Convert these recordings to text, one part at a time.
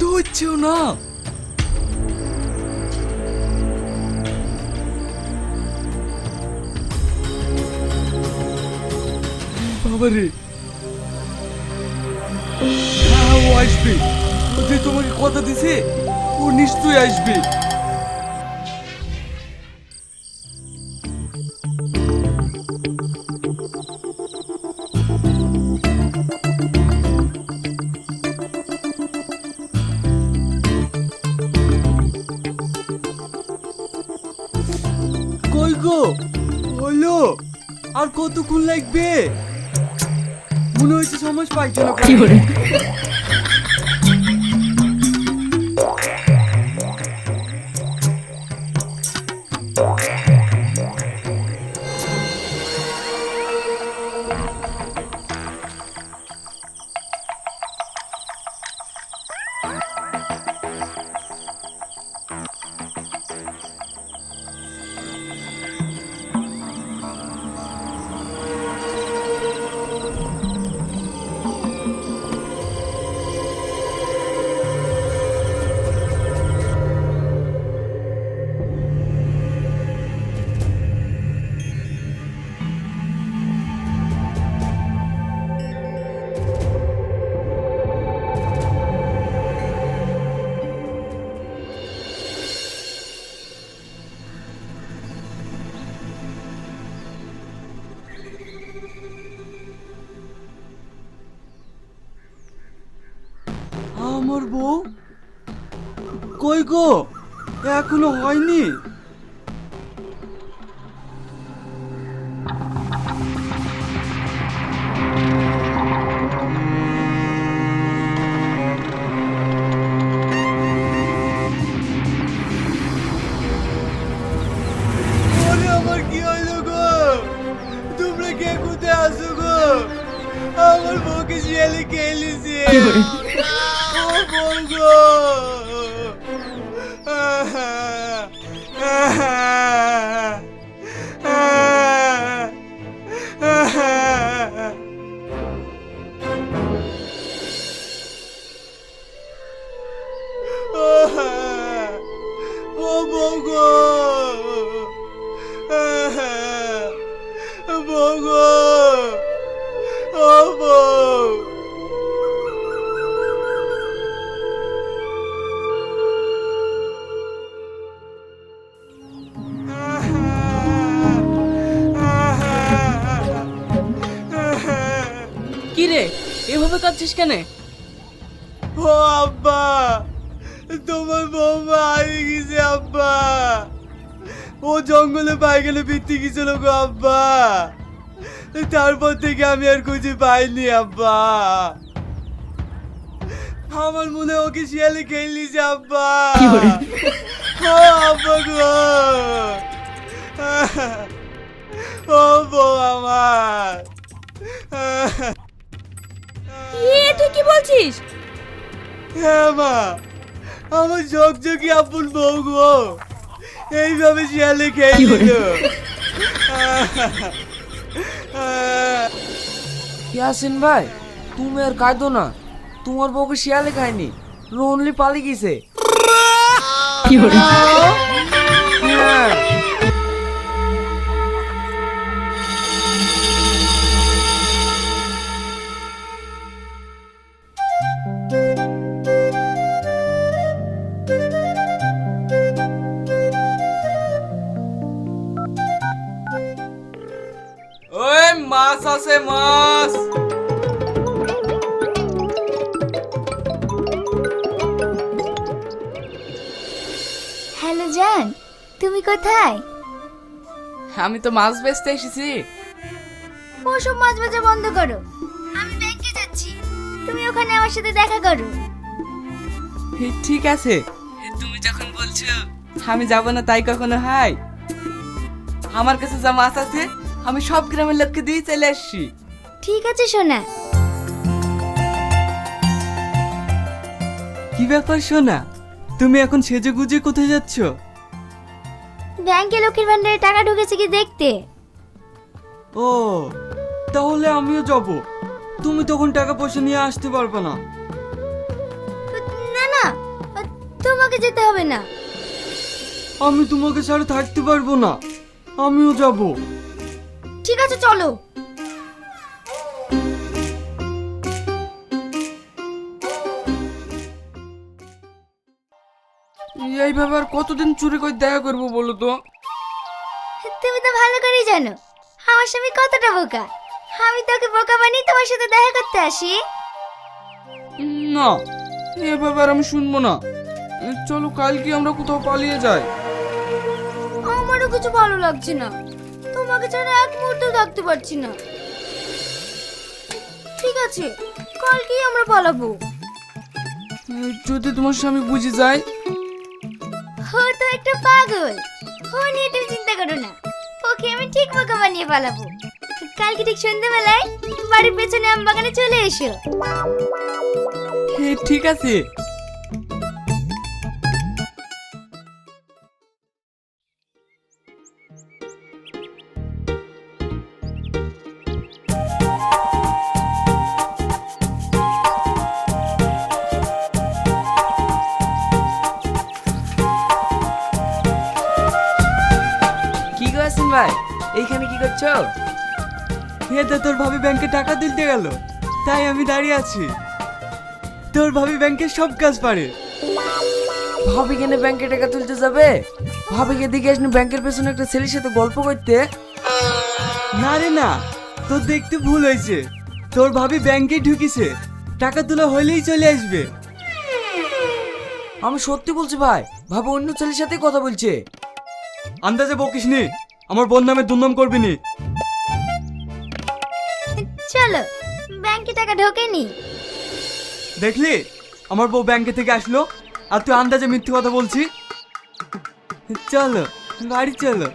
ধরছেও না। হ্যাঁ ও আসবে। তোমাকে কথা দিছে ও নিশ্চয়ই আসবে। মনে হয়েছে সমাজ পাইছে না আমার বউ? কই গো? এখনও হয়নি। আমার কি হইল গো? তোমরা বউ গো ও বউ কি রে এভাবে কাঁদছিস কেন? ও আব্বা তোমার বৌমা হারিয়ে গেছে আব্বা। ও জঙ্গলে পায়খানে বৃত্তি গেছিল গো আব্বা? তারপর থেকে আমি আর খুঁজে পাইনি আব্বা। আমার মনে হয় ওকে শিয়ালে খেয়ে যে আব্বা? ও আব্বা গো। ও বউ আমার। এ তুই কি বলছিস? হ্যাঁ মা আমার ঝকঝকি আপন বউ গো। এইভাবে শিয়ালে খেয়ে নিল। ইয়াসিন ভাই তুমি আর কাঁদো না। তোমার বউকে শিয়ালে খায়নি রনলি পালিয়ে গেছে। কি হ্যাঁ। মাছ আছে মাছ। হ্যালো জান তুমি কোথায়? আমি তো মাছ বেচতে এসেছি। ওসব মাছ বাজা বন্ধ করো। আমি ব্যাংকে যাচ্ছি। তুমি ওখানে আমার সাথে দেখা করো। ঠিক আছে। তুমি যখন বলছো আমি যাব না তাই কখনো হয় আমার কাছে যা মাছ আছে আমি সব গ্রামের লোককে দিয়ে চলে আসছি। ঠিক আছে সোনা। কি ব্যাপার সোনা? তুমি এখন সেজে গুজে কোথায় যাচ্ছ? ব্যাংকে লক্ষ্মীর ভান্ডারে টাকা ঢুকেছে কি দেখতে? ও তাহলে আমিও যাব। তুমি তখন টাকা পয়সা নিয়ে আসতে পারবে না। না না তোমাকে যেতে হবে না। আমি তোমাকে ছাড়া থাকতে পারব না। আমিও যাব। ঠিক আছে চলো। এইভাবে আর কতদিন চুরি করে দেখা করব বলো তো? তুমি তো ভালো করেই জানো আমার স্বামী কতটা বোকা। আমি তোকে বোকা বানিয়ে তোমার সাথে দেখা করতে আসি। না এভাবে আর আমি শুনব না। চলো কালকে আমরা কোথাও পালিয়ে যাই। আমারও কিছু ভালো লাগছে না। তোমাকে ছাড়া এক মুহূর্ত থাকতে পারছি না। ঠিক আছে কালকেই আমরা পালাবো। যদি তোমার স্বামী বুঝে যায়। ও তো একটা পাগল। ও নিয়ে তুমি চিন্তা করো না। ওকে আমি ঠিক বোকা বানিয়ে পালাবো। কালকে ঠিক সন্ধ্যাবেলায় বাড়ির পেছনে আম বাগানে চলে এসো। ঠিক আছে। এইখানে কি করছ? এটা তোর ভাবি ব্যাংকে টাকা তুলতে গেল। তাই আমি দাঁড়িয়ে আছি। তোর ভাবি ব্যাংকে সব কাজ পারে। ভাবি কেন ব্যাংকে টাকা তুলতে যাবে? ভাবিকে দিকে আসনি ব্যাংকের পেছনে একটা ছেলের সাথে গল্প করতে। না রে না তোর দেখতে ভুল হয়েছে। তোর ভাবি ব্যাংকে ঢুকিছে। টাকা তোলা হলেই চলে আসবে। আমি সত্যি বলছি ভাই ভাবি অন্য ছেলের সাথে কথা বলছে। আন্দাজে বকিস নি। আমার বোন নামে দুর্নাম করবি নি। চলো ব্যাংকে টাকা ঢোকে নি। দেখলি? আমার বউ ব্যাংকে থেকে আসলো আর তুই আন্দাজে মিথ্যে কথা বলছি। চলো গাড়ি চলো।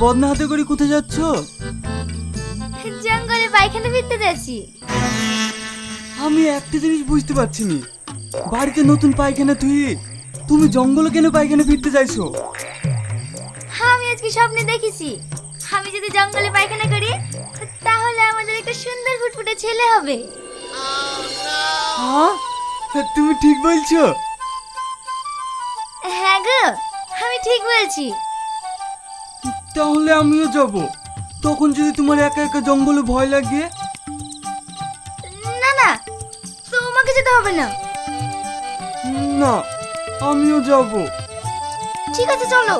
বদনা হাতে করে কোথায় যাচ্ছ? জঙ্গলে পায়খানা ফিরতে যাচ্ছি। আমি একটা জিনিস বুঝতে পারছি নি। বাড়িতে নতুন পায়খানা তুই তুমি জঙ্গলে কেন পায়খানা ফিরতে চাইছো আমি আজকে স্বপ্নে দেখেছি। আমি যদি জঙ্গলে পায়খানা করি তাহলে আমাদের একটা সুন্দর ফুটফুটে ছেলে হবে। হ্যাঁ? তুমি ঠিক বলছো? হ্যাঁ গো আমি ঠিক বলছি। তাহলে আমিও যাব। তখন যদি তোমার একা একা জঙ্গলে ভয় লাগে? না না তোমাকে যেতে হবে না। না আমিও যাব। ঠিক আছে চলো।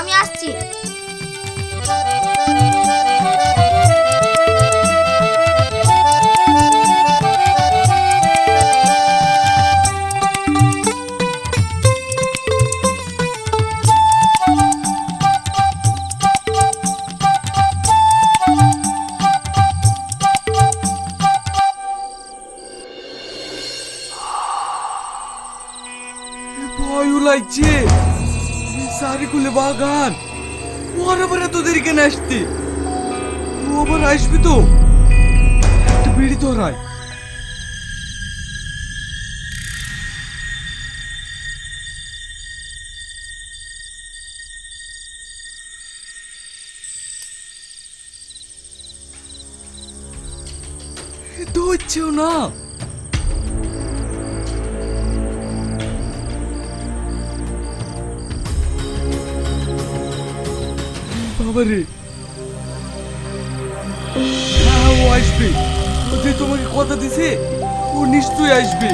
আমি আসছি। ভয়ও লাগছে বাগান। ওর আবার এত দেরি আসতে? ও আবার আসবে তো? একটা বিড়ি ধরায়। ধরছেও না। বাবারে হ্যাঁ ও আসবে। ও যে তোমাকে কথা দিছে, ও নিশ্চয়ই আসবে।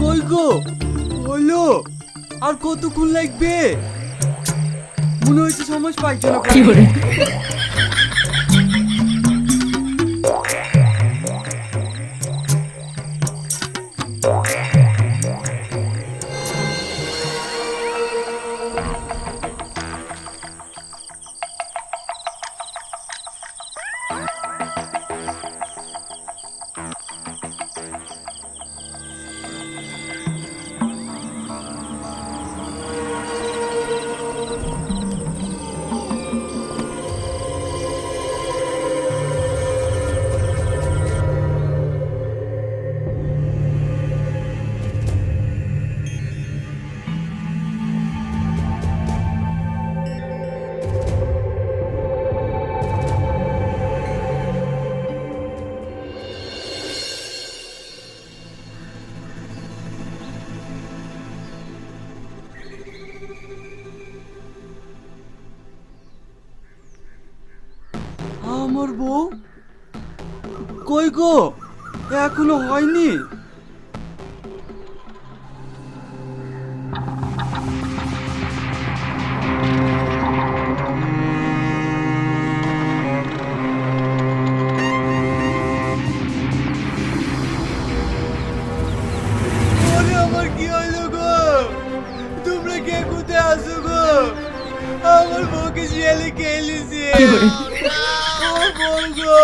কই গো? হলো আর কতক্ষণ লাগবে? মনে হচ্ছে সমাজ পাইখানা করে। আমার বউ? কই গো? এখনও হয়নি। আমার বউকে শিয়ালে খেলিছে ও বউ গো